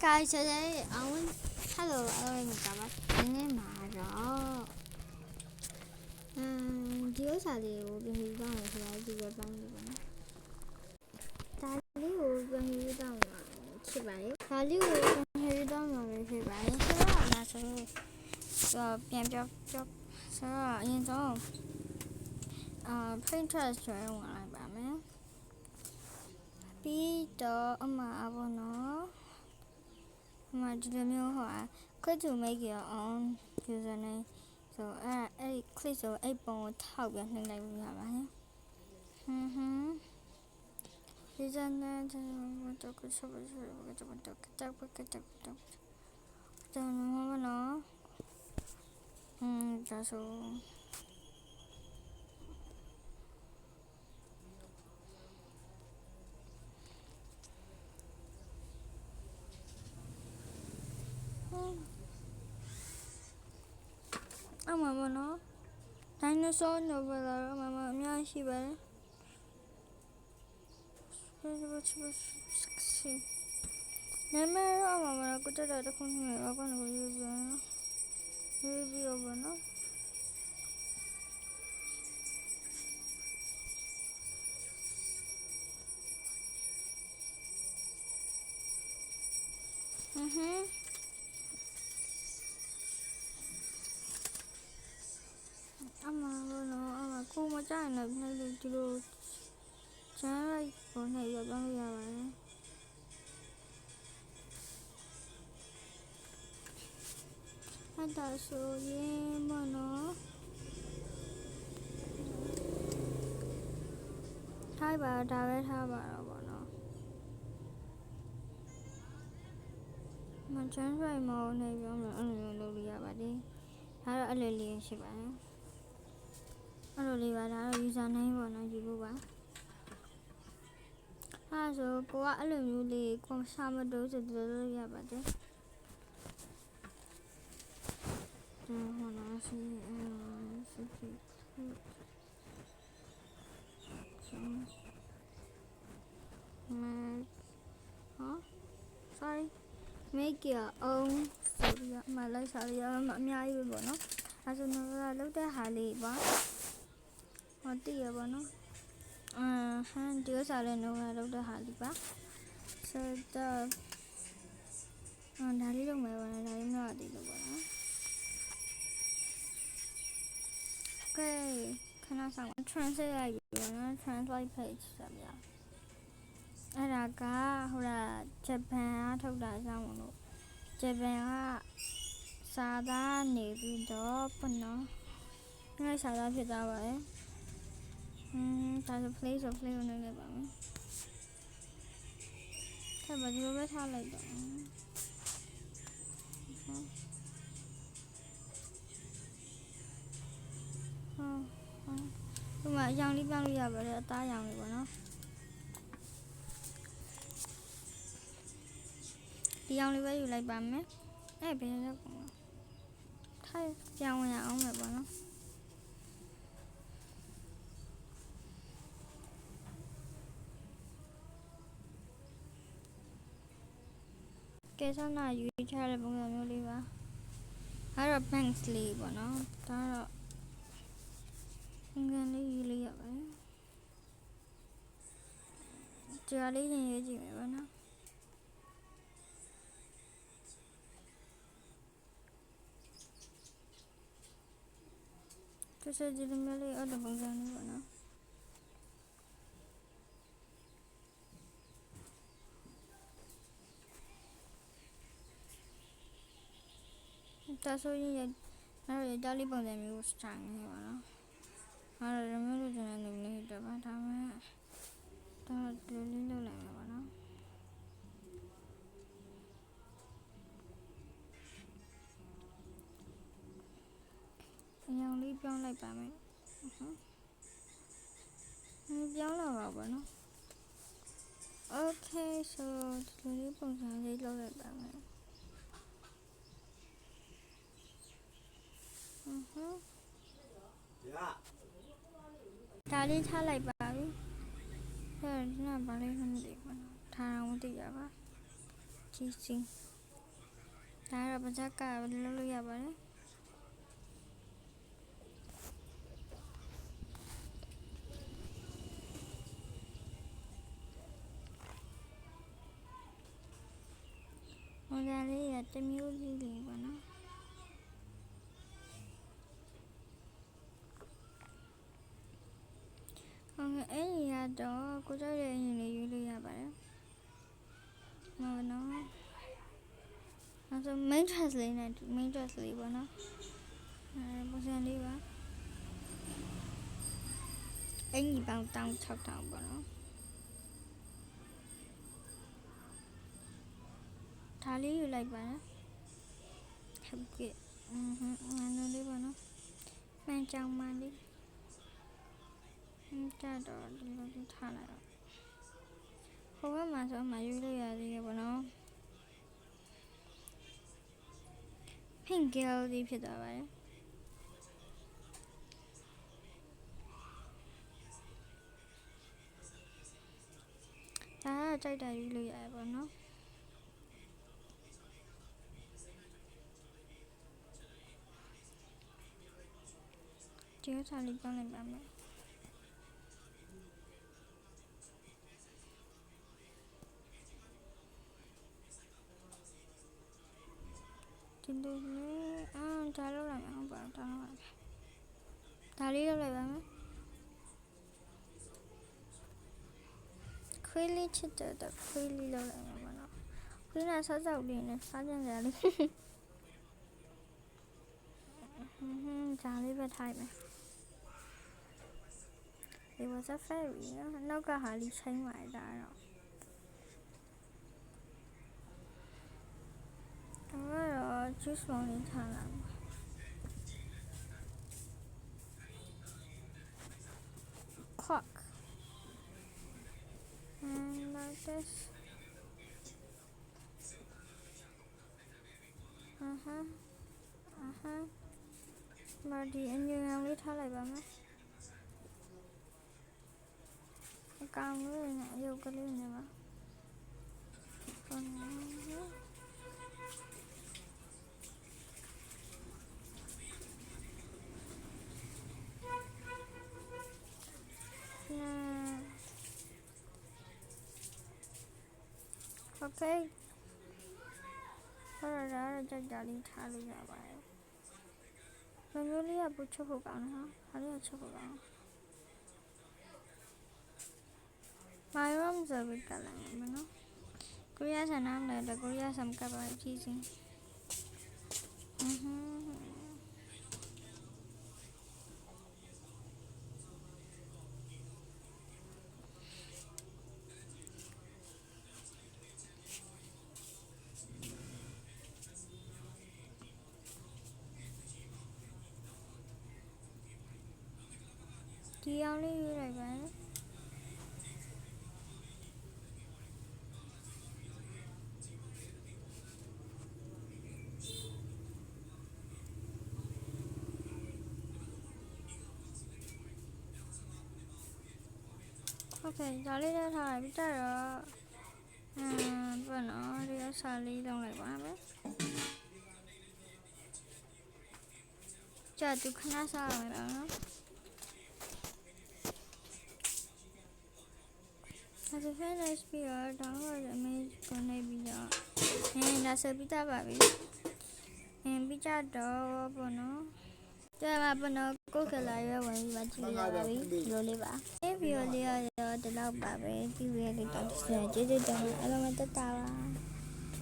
guys today I want hello အားလုံးကပါဒီနေ့မှာတော့အမ်ဒီဥစ္စာလေးကိုပြန်ပြီးတော့ဆိုတော့ဒီပဲပိုင်းလို့ပါနော်ဒါလေးကိုပြန်ပြီးတော့မှာဖြစ်ပါတယ်ဒါလေးကိုပြန်ပြီးတော့မှာပဲဖြစ်ပါတယ်ဆိုတော့ဒါဆိုတော့ပြန်ပြောပြောဆိုတော့အရင်ဆုံးအာ Pinterest ကျွမ်းဝင်လိုက်ပါမယ်ပြီးတော့အမအဘောနော်ဟို မှာဒီလိုမျိုးဟို click to make your own username ဆိုအဲ့အဲ့ဒီ click ဆိုအဲ့ပုံကိုထောက်ပြီးနှိပ်လိုက်လို့ရပါတယ်ဟွန်းဟွန်း username တော့ကိုချက်ပါချက်ပါချက်ပါတော့တက်ပါတက်ပါတော့တော့မမ နော်ဟွန်းဒါဆိုအမမနော်ဒိုင်နိုဆောနိုဗလာအမမအများရှိပါတယ်ဘယ်လိုချစ်ဆက်စီနာမည်တော့အမမနော်ကိုတက်တဲ့ခုနှစ်ရောဘာလို့ရေးပြန်ရေးပြီးတော့ဘာနော်ဟမ်ဟမ် အမဘောနော်အမကိုမကြိုက်နဲ့ပြည့်လို့ဒီလိုချမ်းလိုက်ပေါ်နေရတော့ရပါတယ်အဲ့ဒါဆိုရင်မနော်ထိုက်ပါဒါပဲထားပါတော့ဗောနော်မချမ်းဆိုင်မောနေပြောမယ်အဲ့လိုမျိုးလုပ်လို့ရပါတယ်ဒါတော့အဲ့လိုလေးရှိပါတယ် အဲ့လိုလေးပါဒါတော့ user name ပေါ့နော်ယူဖို့ပါအဲ့ဒါဆိုကိုကအဲ့လိုမျိုးလေးကိုစာမတိုးဆိုတော့လို့ရပါတယ်ဒါဟောနော်စီအဲစီစီမဟာ sorry make your own ဆိုပြီးတော့မလိုက်စားရအများကြီးပဲပေါ့နော်အဲဆိုတော့လောက်တဲ့ဟာလေးပါ ဟောတည်ရပါနော်အမ်ဟန်ဒီဥစ္စာလေးနှုံးလာလောက်တဲ့ဟာလေးပါဆိုတော့အမ်ဒါလေးလုံးမယ်ပါနော်ဒါလေးမျိုးအတီးလို့ပါနော်ကဲခဏဆောင် translate လိုက်ပြီပါနော် translate page ဆိုပြအဲ့ဒါကဟိုလားဂျပန်ကထုတ်တာအကြောင်းမလို့ဂျပန်ကစာသားနေပြီးတော့ဘယ်နော်ငါစာသားဖြစ်သွားပါတယ် อืมဒါဆို play ဆို play ကိုနှိပ်လိုက်ပါမယ်ထပ်ပါဒီလိုပဲထားလိုက်တော့ဟုတ်ဟုတ်ဒီမှာအရောင်လေးပြောင်းလို့ရပါတယ်အသားရောင်လေးပေါ့နော်ဒီရောင်လေးပဲယူလိုက်ပါမယ်အဲ့ဘယ်ရောက်ကောထိုင်ပြောင်းရအောင်မယ်ပေါ့နော် ကဲဆန္ဒယူချတဲ့ပုံစံမျိုးလေးပါအဲ့တော့ banks လေးပေါ့နော်ဒါတော့ငွေလေးယူလေးရပါတယ်ကြာလေးရင်ရေးကြည့်မယ်ပေါ့နော်ကျစကြည့်လို့မျိုးလေးအဲ့လိုပုံစံလေး ဒါဆိုရင်ရအဲ့ဒါဒါလေးပုံစံမျိုးစတိုင်နေပါတော့အဲ့ဒါမျိုးလို့ကျွန်တော်လုပ်နေတော့ပါဒါမှဒါဒီလေးလုပ်လိုက်မှာပါနော်အရောင်လေးပြောင်းလိုက်ပါမယ်ဟုတ်ပြောင်းလာပါဘောနော် Okay so ဒီလေးပုံစံလေးလုပ်လိုက်ပါမယ် ဟမ်ဒါလေးထားလိုက်ပါပြီဟဲ့ဒီကဘာလေးမှမသိဘူးထားအောင်မသိရပါကြီးကြီးဒါတော့ပါဇက်ကလုံးလို့ရပါတယ်ဟိုဒါလေးကတမျိုးကြီးလေးပါနော် အဲ့ဒီကတော့ကိုကြောက်တဲ့အရင်လေးရွေးလို့ရပါတယ်ဟုတ်နော်နောက်ဆုံး main dress လေးနဲ့ main dress လေးပေါ့နော်အဲပုံစံလေးပါအင်ကြီးပေါင်းတောင်း6000ပေါ့နော်ဒါလေးယူလိုက်ပါနော်ဟုတ်ကဲ့อือဟွန်းအဲ့လိုလေးပေါ့နော်မှန်ကြောင်မှန်လေးဟင်း ကြတော့ဒီလိုလေးထားလိုက်တော့ဟိုဘက်မှာဆိုအမှယူလို့ရသေးတယ်ပေါ့နော် pink girl လေးဖြစ်သွားပါတယ်ဒါကကြိုက်တာယူလို့ရတယ်ပေါ့နော်ဒီဥစ္စာလေးပြောင်းလိုက်ပါမယ် လောက်လိုက်မှာပေါ့နော်ခွေးနာဆောက်ဆောက်လေးနဲ့စားကြံကြလေးဟွန်းဟွန်းဒါလေးပဲထားမယ် It was a fairy နော်နောက်ကဟာလေးချိန်ပါတယ် ဒါတော့တော့ juice လုံးလေးထားလာမှာ clock and like this uh-huh uh-huh မဒီအညံရောင်လေးထားလိုက်ပါမယ်အကောင်လေးနဲ့အယုတ် Okay. ဟောရတာကြကြလေးထားလို့ရပါတယ်။မမျိုးလေးကပူချုပ်ဖို့ကောင်းတယ်ဟာ။ဟာလေးကချုပ်ဖို့ကောင်း။ My room ဆိုပြီးကလည်းမနော်။ကိုရီးယားဆန်နားမလဲတော့ကိုရီးယားဆန်ကပ်ပါကြည့်စင်း။အဟမ်း ဒီအောင်လေးရွေးလိုက်ပါနော်။ Okay ဒါလေးလည်းထားလိုက်ပြီးတော့အမ်ဘာနော်ဒီအစားလေးလုံးလိုက်ပါမယ်ကြာသူခဏစားရမယ်နော် As a fan nice ပြီးတော့ download image ကိုနှိပ်ပြီးတော့အင်းဒါဆိုပြီးသားပါပြီအင်းပြီးကြတော့ဘောနော်ကျမဘောနော်ကိုယ်ကလာရွယ်ဝင်ပြီးမှကြည့်ရပါပြီဒီလိုလေးပါဒီဗီဒီယိုလေးကတော့ဒီလောက်ပါပဲဒီဗီဒီယိုလေးတော့ကျေးဇူးတင်ပါတယ်အားလုံးပဲတက်တာပါ